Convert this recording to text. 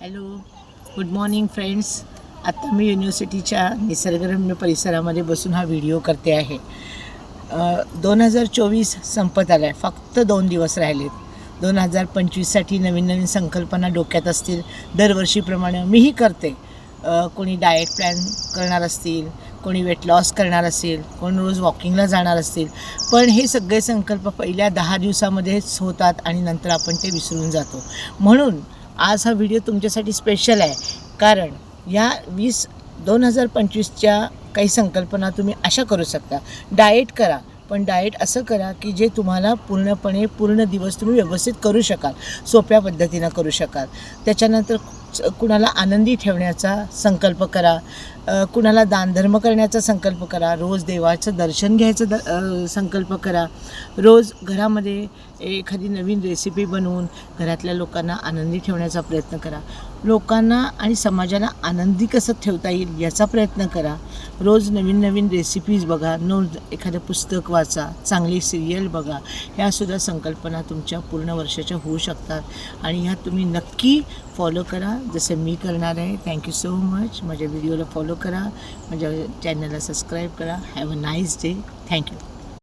Hello good morning friends आत्ता मी युनिव्हर्सिटीच्या निसर्गरम्य परिसरामध्ये बसून हा व्हिडिओ करते आहे. दोन हजार चोवीस संपत आला आहे फक्त दोन दिवस राहिलेत. दोन हजार पंचवीससाठी नवीन नवीन संकल्पना डोक्यात असतील. दरवर्षीप्रमाणे मीही करते. कोणी डाएट प्लॅन करणार असतील कोणी वेट लॉस करणार असेल कोण रोज वॉकिंगला जाणार असतील. पण हे सगळे संकल्प पहिल्या दहा दिवसामध्येच होतात आणि नंतर आपण ते विसरून जातो. म्हणून आज हा व्हिडिओ तुमच्यासाठी स्पेशल आहे. कारण या वीस दोन हजार पंचवीसच्या काही संकल्पना तुम्ही अशा करू शकता. डाएट करा पण डाएट असं करा की जे तुम्हाला पूर्णपणे पूर्ण दिवस तुम्ही व्यवस्थित करू शकाल सोप्या पद्धतीनं करू शकाल. त्याच्यानंतर कुणाला आनंदी ठेवण्याचा संकल्प करा. कुणाला दानधर्म करण्याचा संकल्प करा. रोज देवाचं दर्शन घ्यायचं द संकल्प करा. रोज घरामध्ये एखादी नवीन रेसिपी बनवून घरातल्या लोकांना आनंदी ठेवण्याचा प्रयत्न करा. लोकांना आणि समाजाला आनंदी कसं ठेवता येईल याचा प्रयत्न करा. रोज नवीन नवीन रेसिपीज बघा. नो एखादं पुस्तक वाचा. चांगली सिरियल बघा. ह्यासुद्धा संकल्पना तुमच्या पूर्ण वर्षाच्या होऊ शकतात. आणि ह्या तुम्ही नक्की फॉलो करा. जसं मी करणार आहे. थँक्यू सो मच माझ्या व्हिडिओला फॉलो फॉलो करा. माझ्या चॅनलला सबस्क्राईब करा. Have a nice day thank you